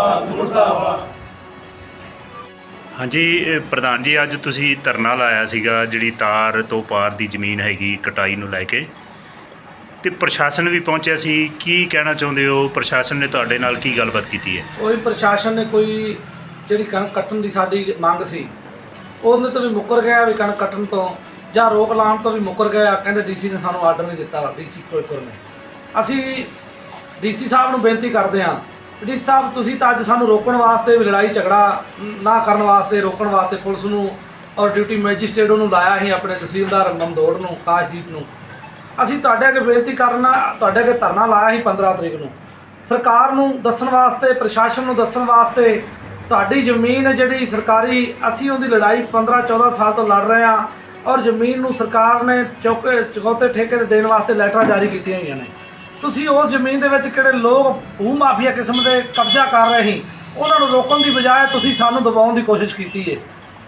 ਮੁਰਦਾਬਾਦ ਮੁਰਦਾਬਾਦ। ਹਾਂਜੀ ਪ੍ਰਧਾਨ ਜੀ ਅੱਜ ਤੁਸੀਂ ਧਰਨਾ ਲਾਇਆ ਸੀਗਾ ਜਿਹੜੀ ਤਾਰ ਤੋਂ ਪਾਰ ਦੀ ਜ਼ਮੀਨ ਹੈਗੀ ਕਟਾਈ ਨੂੰ ਲੈ ਕੇ। ਤੇ ਪ੍ਰਸ਼ਾਸਨ ਵੀ ਪਹੁੰਚਿਆ ਸੀ। ਕੀ ਕਹਿਣਾ ਚਾਹੁੰਦੇ ਹੋ? ਪ੍ਰਸ਼ਾਸਨ ਨੇ ਤੁਹਾਡੇ ਨਾਲ ਕੀ ਗੱਲਬਾਤ ਕੀਤੀ ਹੈ? ਕੋਈ ਪ੍ਰਸ਼ਾਸਨ ਨੇ ਕੋਈ ਜਿਹੜੀ ਕਣਕ ਕੱਟਣ ਦੀ ਸਾਡੀ ਮੰਗ ਸੀ ਉਹਨੇ ਤੋਂ ਵੀ ਮੁੱਕਰ ਗਿਆ ਵੀ ਕਣਕ ਕੱਟਣ ਤੋਂ ਜਾਂ ਰੋਕ ਲਾਉਣ ਤੋਂ ਵੀ ਮੁੱਕਰ ਗਿਆ। ਕਹਿੰਦੇ ਡੀਸੀ ਨੇ ਸਾਨੂੰ ਆਰਡਰ ਨਹੀਂ ਦਿੱਤਾ ਡੀਸੀ ਕੋਈ ਨੇ। ਅਸੀਂ ਡੀਸੀ ਸਾਹਿਬ ਨੂੰ ਬੇਨਤੀ ਕਰਦੇ ਹਾਂ ਡੀਸੀ ਸਾਹਿਬ, ਤੁਸੀਂ ਤਾਂ ਅੱਜ ਸਾਨੂੰ ਰੋਕਣ ਵਾਸਤੇ ਵੀ ਲੜਾਈ ਝਗੜਾ ਨਾ ਕਰਨ ਵਾਸਤੇ, ਰੋਕਣ ਵਾਸਤੇ ਪੁਲਿਸ ਨੂੰ ਔਰ ਡਿਊਟੀ ਮੈਜਿਸਟ੍ਰੇਟ ਨੂੰ ਲਾਇਆ ਸੀ ਆਪਣੇ ਤਹਿਸੀਲਦਾਰ ਮਮਦੋੜ ਨੂੰ, ਕਾਸ਼ਦੀਪ ਨੂੰ। ਅਸੀਂ ਤੁਹਾਡੇ ਅੱਗੇ ਬੇਨਤੀ ਕਰਨਾ ਤੁਹਾਡੇ ਅੱਗੇ ਧਰਨਾ ਲਾਇਆ ਸੀ 15 ਤਰੀਕ ਨੂੰ। ਸਰਕਾਰ ਨੂੰ ਦੱਸਣ ਵਾਸਤੇ, ਪ੍ਰਸ਼ਾਸਨ ਨੂੰ ਦੱਸਣ ਵਾਸਤੇ ਤੁਹਾਡੀ ਜ਼ਮੀਨ ਹੈ ਜਿਹੜੀ ਸਰਕਾਰੀ, ਅਸੀਂ ਉਹਦੀ ਲੜਾਈ 15 14 ਸਾਲ ਤੋਂ ਲੜ ਰਹੇ ਹਾਂ ਔਰ ਜ਼ਮੀਨ ਨੂੰ ਸਰਕਾਰ ਨੇ ਚੌਕੇ, ਚੁਕੌਤੇ ਠੇਕੇ ਤੇ ਦੇਣ ਵਾਸਤੇ ਲੈਟਰਾਂ ਜਾਰੀ ਕੀਤੀਆਂ ਹੋਈਆਂ ਨੇ। ਤੁਸੀਂ ਉਸ ਜ਼ਮੀਨ ਦੇ ਵਿੱਚ ਕਿਹੜੇ ਲੋਕ ਭੂ ਮਾਫੀਆ ਕਿਸਮ ਦੇ ਕਬਜ਼ਾ ਕਰ ਰਹੇ ਸੀ, ਉਹਨਾਂ ਨੂੰ ਰੋਕਣ ਦੀ ਬਜਾਏ ਤੁਸੀਂ ਸਾਨੂੰ ਦਬਾਉਣ ਦੀ ਕੋਸ਼ਿਸ਼ ਕੀਤੀ ਹੈ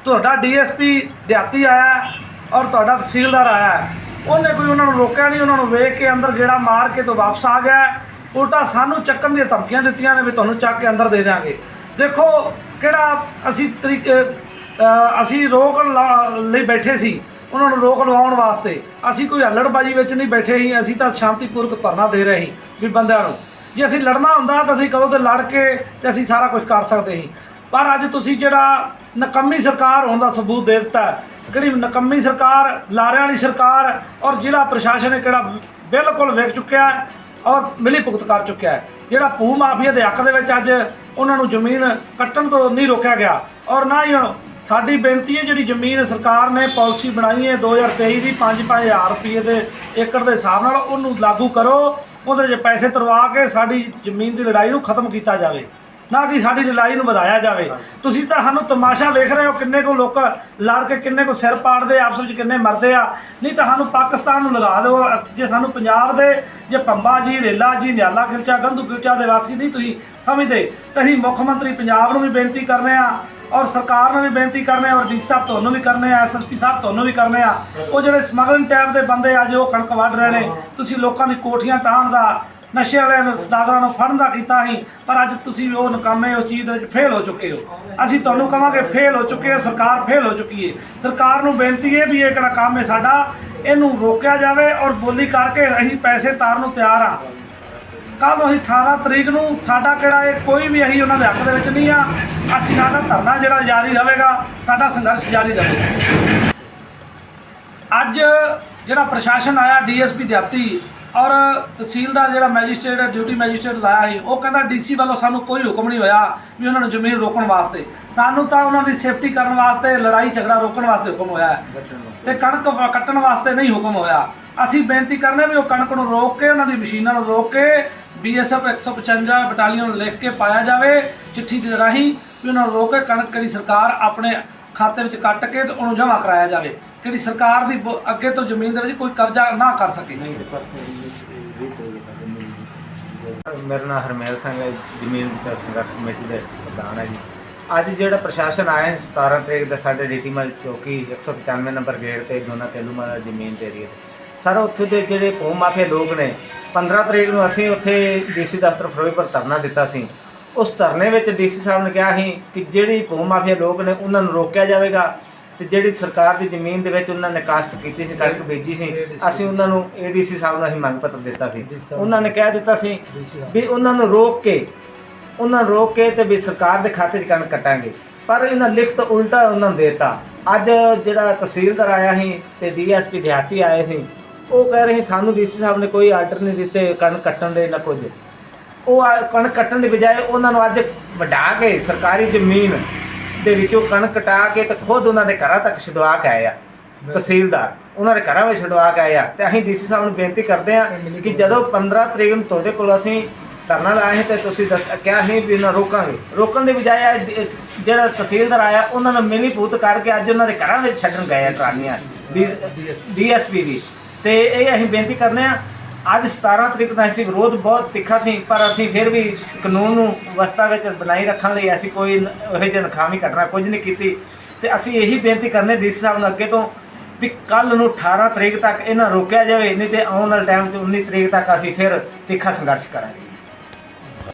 ਤੁਹਾਡਾ ਡੀਐਸਪੀ ਦਿਹਾਤੀ ਆਇਆ ਔਰ ਤੁਹਾਡਾ ਤਹਿਸੀਲਦਾਰ ਆਇਆ। ਉਹਨੇ ਕੋਈ ਉਹਨਾਂ ਨੂੰ ਰੋਕਿਆ ਨਹੀਂ, ਉਹਨਾਂ ਨੂੰ ਵੇਖ ਕੇ ਅੰਦਰ ਗੇੜਾ ਮਾਰ ਕੇ ਤੋਂ ਵਾਪਸ ਆ ਗਿਆ। ਉਲਟਾ ਸਾਨੂੰ ਚੱਕਣ ਦੀਆਂ ਧਮਕੀਆਂ ਦਿੱਤੀਆਂ ਨੇ ਵੀ ਤੁਹਾਨੂੰ ਚੱਕ ਕੇ ਅੰਦਰ ਦੇ ਦਿਆਂਗੇ। ਦੇਖੋ ਕਿਹੜਾ ਅਸੀਂ ਤਰੀਕੇ ਅਸੀਂ ਰੋਕਣ ਲਾ- ਲਈ ਬੈਠੇ ਸੀ। ਉਹਨਾਂ ਨੂੰ ਰੋਕ ਲਵਾਉਣ ਵਾਸਤੇ। ਅਸੀਂ ਕੋਈ ਹੱਲੜਬਾਜੀ ਵਿੱਚ ਨਹੀਂ ਬੈਠੇ ਸੀ, ਅਸੀਂ ਤਾਂ ਸ਼ਾਂਤੀਪੂਰਵਕ ਧਰਨਾ ਦੇ ਰਹੇ ਸੀ ਵੀ ਬੰਦਿਆਂ ਨੂੰ। ਜੇ ਅਸੀਂ ਲੜਨਾ ਹੁੰਦਾ ਤਾਂ ਅਸੀਂ ਕਦੋਂ ਤੇ ਲੜ ਕੇ ਤੇ ਅਸੀਂ ਸਾਰਾ ਕੁਝ ਕਰ ਸਕਦੇ ਸੀ। ਪਰ ਅੱਜ ਤੁਸੀਂ ਜਿਹੜਾ ਨਕੰਮੀ ਸਰਕਾਰ ਹੋਣ ਦਾ ਸਬੂਤ ਦੇ ਦਿੱਤਾ ਹੈ। ਕਿਹੜੀ ਨਕੰਮੀ ਸਰਕਾਰ, ਲਾਰਿਆਂ ਵਾਲੀ ਸਰਕਾਰ ਔਰ ਜ਼ਿਲ੍ਹਾ ਪ੍ਰਸ਼ਾਸਨ ਹੈ ਕਿਹੜਾ ਬਿਲਕੁਲ ਵਿਕ ਚੁੱਕਿਆ ਹੈ ਔਰ ਮਿਲੀ ਭੁਗਤ ਕਰ ਚੁੱਕਿਆ ਹੈ। ਜਿਹੜਾ ਭੂ ਮਾਫੀਆ ਦੇ ਹੱਕ ਦੇ ਵਿੱਚ ਅੱਜ ਉਹਨਾਂ ਨੂੰ ਜ਼ਮੀਨ ਕੱਟਣ ਤੋਂ ਨਹੀਂ ਰੋਕਿਆ ਗਿਆ ਔਰ ਨਾ ਹੀ ਸਾਡੀ ਬੇਨਤੀ ਹੈ ਜਿਹੜੀ ਜ਼ਮੀਨ ਸਰਕਾਰ ਨੇ ਪਾਲਿਸੀ ਬਣਾਈ ਹੈ 2023 ਦੀ 5-5000 ਰੁਪਏ ਦੇ ਏਕੜ ਦੇ ਹਿਸਾਬ ਨਾਲ ਉਹਨੂੰ ਲਾਗੂ ਕਰੋ ਉਹਦੇ 'ਚ ਪੈਸੇ ਤਰਵਾ ਕੇ ਸਾਡੀ ਜ਼ਮੀਨ ਦੀ ਲੜਾਈ ਨੂੰ ਖਤਮ ਕੀਤਾ ਜਾਵੇ। ਨਾ ਕਿ ਸਾਡੀ ਲੜਾਈ ਨੂੰ ਵਧਾਇਆ ਜਾਵੇ। ਤੁਸੀਂ ਤਾਂ ਸਾਨੂੰ ਤਮਾਸ਼ਾ ਵੇਖ ਰਹੇ ਹੋ ਕਿੰਨੇ ਕੋ ਲੋਕ ਲੜ ਕੇ ਕਿੰਨੇ ਕੋ ਸਿਰ ਪਾੜਦੇ ਆ, ਆਪਸ ਵਿੱਚ ਕਿੰਨੇ ਮਰਦੇ ਆ। ਨਹੀਂ ਤਾਂ ਸਾਨੂੰ ਪਾਕਿਸਤਾਨ ਨੂੰ ਲਗਾ ਦਿਓ। ਜੇ ਸਾਨੂੰ ਪੰਜਾਬ ਦੇ ਜੇ ਪੰਬਾ ਜੀ ਰੇਲਾ ਜੀ ਨਿਆਲਾ ਕਿਲਚਾ ਗੰਧੂ ਕਿਲਚਾ ਦੇ ਵਾਸੀ ਨਹੀਂ ਤੁਸੀਂ ਸਮਝਦੇ ਤਾਂ ਅਸੀਂ ਮੁੱਖ ਮੰਤਰੀ ਪੰਜਾਬ ਨੂੰ ਵੀ ਬੇਨਤੀ ਕਰ ਰਹੇ ਆ ਔਰ ਸਰਕਾਰ ਨੂੰ ਵੀ ਬੇਨਤੀ ਕਰਨੇ ਔਰ ਡੀ ਸਾਹਿਬ ਤੁਹਾਨੂੰ ਵੀ ਕਰਨੇ ਆ ਐਸਐਸਪੀ ਸਾਹਿਬ ਤੁਹਾਨੂੰ ਵੀ ਕਰਨੇ ਆ। ਉਹ ਜਿਹੜੇ ਸਮਗਲਿੰਗ ਟੈਬ ਦੇ ਬੰਦੇ ਅੱਜ ਉਹ ਕਣਕ ਵੱਢ ਰਹੇ ਨੇ। ਤੁਸੀਂ ਲੋਕਾਂ ਦੀ ਕੋਠੀਆਂ ਟਾਹਣ ਦਾ, ਨਸ਼ੇ ਵਾਲਿਆਂ ਨੂੰ ਸਦਾਗਰਾਂ ਨੂੰ ਫੜਨ ਦਾ ਕੀਤਾ ਸੀ, ਪਰ ਅੱਜ ਤੁਸੀਂ ਉਹ ਨਕਾਮੇ ਉਸ ਚੀਜ਼ ਦੇ ਵਿੱਚ ਫੇਲ ਹੋ ਚੁੱਕੇ ਹੋ। ਅਸੀਂ ਤੁਹਾਨੂੰ ਕਹਾਂਗੇ ਫੇਲ ਹੋ ਚੁੱਕੇ ਹੋ ਸਰਕਾਰ ਫੇਲ ਹੋ ਚੁੱਕੀ ਹੈ ਸਰਕਾਰ ਨੂੰ ਬੇਨਤੀ ਹੈ ਵੀ ਇਹ ਕਿਹੜਾ ਕੰਮ ਹੈ ਸਾਡਾ, ਇਹਨੂੰ ਰੋਕਿਆ ਜਾਵੇ ਔਰ ਬੋਲੀ ਕਰਕੇ ਅਸੀਂ ਪੈਸੇ ਤਾਰਨ ਨੂੰ ਤਿਆਰ ਆ। ਕੱਲ ਨੂੰ ਅਸੀਂ 18 ਤਰੀਕ ਨੂੰ ਸਾਡਾ ਕਿਹੜਾ ਇਹ ਕੋਈ ਵੀ ਅਸੀਂ ਉਹਨਾਂ ਦੇ ਹੱਕ ਦੇ ਵਿੱਚ ਨਹੀਂ ਆ, ਅਸੀਂ ਸਾਡਾ ਧਰਨਾ ਜਿਹੜਾ ਜਾਰੀ ਰਹੇਗਾ, ਸਾਡਾ ਸੰਘਰਸ਼ ਜਾਰੀ ਰਹੇਗਾ। ਅੱਜ ਜਿਹੜਾ ਪ੍ਰਸ਼ਾਸਨ ਆਇਆ, ਡੀਐਸਪੀ ਦਿਹਾਤੀ ਔਰ ਤਹਿਸੀਲ ਦਾ ਜਿਹੜਾ ਮੈਜਿਸਟ੍ਰੇਟ, ਡਿਊਟੀ ਮੈਜਿਸਟ੍ਰੇਟ ਲਾਇਆ ਸੀ, ਉਹ ਕਹਿੰਦਾ ਡੀਸੀ ਵੱਲੋਂ ਸਾਨੂੰ ਕੋਈ ਹੁਕਮ ਨਹੀਂ ਹੋਇਆ ਵੀ ਉਹਨਾਂ ਨੂੰ ਜ਼ਮੀਨ ਰੋਕਣ ਵਾਸਤੇ। ਸਾਨੂੰ ਤਾਂ ਉਹਨਾਂ ਦੀ ਸੇਫਟੀ ਕਰਨ ਵਾਸਤੇ, ਲੜਾਈ ਝਗੜਾ ਰੋਕਣ ਵਾਸਤੇ ਹੁਕਮ ਹੋਇਆ ਹੈ। ਤੇ ਕਣਕ ਕੱਟਣ ਵਾਸਤੇ ਨਹੀਂ ਹੁਕਮ ਹੋਇਆ। ਅਸੀਂ ਬੇਨਤੀ ਕਰਨੇ ਵੀ ਉਹ ਕਣਕ ਨੂੰ ਰੋਕ ਕੇ, ਉਹਨਾਂ ਦੀ ਮਸ਼ੀਨਾਂ ਨੂੰ ਰੋਕ ਕੇ ਬੀਐਸਐਫ 155 ਬਟਾਲੀਅਨ ਨੂੰ ਲਿਖ ਕੇ ਪਾਇਆ ਜਾਵੇ, ਚਿੱਠੀ ਦੇ ਰਾਹੀਂ ਵੀ ਉਹਨਾਂ ਨੂੰ ਰੋਕ ਕੇ ਕਣਕ ਕਿਹੜੀ ਸਰਕਾਰ ਆਪਣੇ ਖਾਤੇ ਵਿੱਚ ਕੱਟ ਕੇ ਤੇ ਉਹਨੂੰ ਜਮ੍ਹਾਂ ਕਰਾਇਆ ਜਾਵੇ। ਕਿਹੜੀ ਸਰਕਾਰ ਦੀ ਬ- ਅੱਗੇ ਤੋਂ ਜ਼ਮੀਨ ਦੇ ਵਿੱਚ ਕੋਈ ਕਬਜ਼ਾ ਨਾ ਕਰ ਸਕੇ। ਮੇਰਾ ਨਾਮ ਹਰਮੇਲ ਸਿੰਘ ਹੈ, ਜ਼ਮੀਨ ਵਿਕਾਸ ਸੰਘਰਸ਼ ਕਮੇਟੀ ਦੇ ਪ੍ਰਧਾਨ ਹੈ ਜੀ। ਅੱਜ ਜਿਹੜਾ ਪ੍ਰਸ਼ਾਸਨ ਆਇਆ ਹੈ 17 ਤਰੀਕ ਦਾ ਸਾਡੇ ਡੀਟੀਮਲ ਚੌਕੀ 195 ਨੰਬਰ ਗੇਟ ਤੇ ਦੋਨਾ ਤੇਲੂਮਾ ਜ਼ਮੀਨ ਦੇ ਏਰੀਆ ਤੇ। ਸਾਰਾ ਉੱਥੇ ਦੇ ਜਿਹੜੇ ਭੂ ਮਾਫੀਆ ਲੋਕ ਨੇ 15 ਤਰੀਕ ਨੂੰ ਅਸੀਂ ਉੱਥੇ ਡੀਸੀ ਦਫ਼ਤਰ ਫਿਰੋਜ਼ਪੁਰ ਧਰਨਾ ਦਿੱਤਾ ਸੀ। ਉਸ ਧਰਨੇ ਵਿੱਚ ਡੀਸੀ ਸਾਹਿਬ ਨੇ ਕਿਹਾ ਸੀ ਕਿ ਜਿਹੜੀ ਭੂ ਮਾਫੀਆ ਲੋਕ ਨੇ ਉਹਨਾਂ ਨੂੰ ਰੋਕਿਆ ਜਾਵੇਗਾ ਤੇ ਜਿਹੜੀ ਸਰਕਾਰ ਦੀ ਜ਼ਮੀਨ ਦੇ ਵਿੱਚ ਉਹਨਾਂ ਨੇ ਕਾਸਟ ਕੀਤੀ ਸੀ ਕਣਕ ਬੀਜੀ ਸੀ ਅਸੀਂ ਉਹਨਾਂ ਨੂੰ ਏਡੀਸੀ ਸਾਹਿਬ ਨੂੰ ਅਸੀਂ ਮੰਗ ਪੱਤਰ ਦਿੱਤਾ ਸੀ। ਉਹਨਾਂ ਨੇ ਕਹਿ ਦਿੱਤਾ ਸੀ ਵੀ ਉਹਨਾਂ ਨੂੰ ਰੋਕ ਕੇ ਉਹਨਾਂ ਨੂੰ ਰੋਕ ਕੇ ਤੇ ਵੀ ਸਰਕਾਰ ਦੇ ਖਾਤੇ 'ਚ ਕਣਕ ਕੱਟਾਂਗੇ। ਪਰ ਇਹਨਾਂ ਲਿਖਤ ਉਲਟਾ ਉਹਨਾਂ ਨੂੰ ਦੇਤਾ। ਅੱਜ ਜਿਹੜਾ ਤਹਿਸੀਲਦਾਰ ਆਇਆ ਸੀ ਤੇ ਡੀਐਸਪੀ ਦਿਹਾਤੀ ਆਏ ਸੀ ਉਹ ਕਹਿ ਰਹੇ ਸਾਨੂੰ ਡੀਸੀ ਸਾਹਿਬ ਨੇ ਕੋਈ ਆਰਡਰ ਨਹੀਂ ਦਿੱਤੇ ਕਣਕ ਕੱਟਣ ਦੇ ਨਾ ਕੁਝ। ਉਹ ਆ- ਕਣਕ ਕੱਟਣ ਦੀ ਬਜਾਏ ਉਹਨਾਂ ਨੂੰ ਅੱਜ ਵਢਾ ਕੇ ਸਰਕਾਰੀ ਜ਼ਮੀਨ ਦੇ ਵਿੱਚੋਂ ਕਣਕ ਕਟਾ ਕੇ ਤੇ ਖੁਦ ਉਹਨਾਂ ਦੇ ਘਰਾਂ ਤੱਕ ਛਡਵਾ ਕੇ ਆਇਆ ਤਹਿਸੀਲਦਾਰ। ਉਹਨਾਂ ਦੇ ਘਰਾਂ ਵਿੱਚ ਛਡਵਾ ਕੇ ਆਇਆ ਤੇ ਅਸੀਂ ਡੀਸੀ ਸਾਹਿਬ ਨੂੰ ਬੇਨਤੀ ਕਰਦੇ ਹਾਂ ਕਿ ਜਦੋਂ 15 ਤਰੀਕ ਨੂੰ ਤੁਹਾਡੇ ਕੋਲ ਅਸੀਂ ਧਰਨਾ ਲਾਇਆ ਸੀ ਤੇ ਤੁਸੀਂ ਦੱਸ- ਕਿਹਾ ਸੀ ਵੀ ਨਾ ਰੋਕਾਂਗੇ। ਰੋਕਣ ਦੀ ਬਜਾਏ ਅੱਜ ਇਹ ਜਿਹੜਾ ਤਹਿਸੀਲਦਾਰ ਆਇਆ ਉਹਨਾਂ ਨੂੰ ਮਿਲੀ ਭੂਤ ਕਰਕੇ ਅੱਜ ਉਹਨਾਂ ਦੇ ਘਰਾਂ ਵਿੱਚ ਛੱਡਣ ਗਏ ਆ ਟਰਾਲੀਆਂ। ਡੀਐਸਪੀ ਦੀ ਤੇ ਇਹ ਅਸੀਂ ਬੇਨਤੀ ਕਰਨੇ ਆ, ਅੱਜ 17 ਤਰੀਕ ਦਾ ਅਸੀਂ ਵਿਰੋਧ ਬਹੁਤ ਤਿੱਖਾ ਸੀ, ਪਰ ਅਸੀਂ ਫਿਰ ਵੀ ਕਾਨੂੰਨ ਨੂੰ ਅਵਸਥਾ ਵਿੱਚ ਬਣਾਈ ਰੱਖਣ ਲਈ ਅਸੀਂ ਕੋਈ ਇਹੋ ਜਿਹੀ ਨਖਾਮੀ ਘਟਨਾ ਕੁਝ ਨਹੀਂ ਕੀਤੀ। ਤੇ ਅਸੀਂ ਇਹੀ ਬੇਨਤੀ ਕਰਨੇ ਡੀਸੀ ਸਾਹਿਬ ਨੂੰ ਅੱਗੇ ਤੋਂ ਵੀ ਕੱਲ ਨੂੰ 18 ਤਰੀਕ ਤੱਕ ਇਹਨਾਂ ਰੋਕਿਆ ਜਾਵੇ, ਨਹੀਂ ਤੇ ਆਉਣ ਵਾਲੇ ਟਾਈਮ ਤੇ 19 ਤਰੀਕ ਤੱਕ ਅਸੀਂ ਫਿਰ ਤਿੱਖਾ ਸੰਘਰਸ਼ ਕਰਾਂਗੇ।